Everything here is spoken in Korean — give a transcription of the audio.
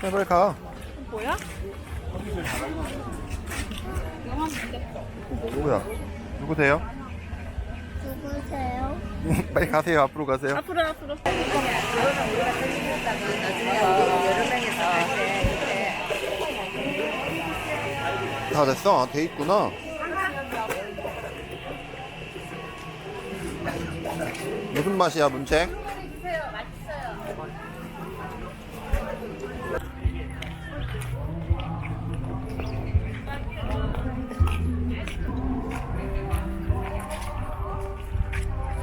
빨리 가. 뭐야? 누구야? 누구세요? 누구세요? 빨리 가세요. 앞으로 가세요. 앞으로 앞으로. 다 됐어. 아, 돼 있구나. 무슨 맛이야, 문책?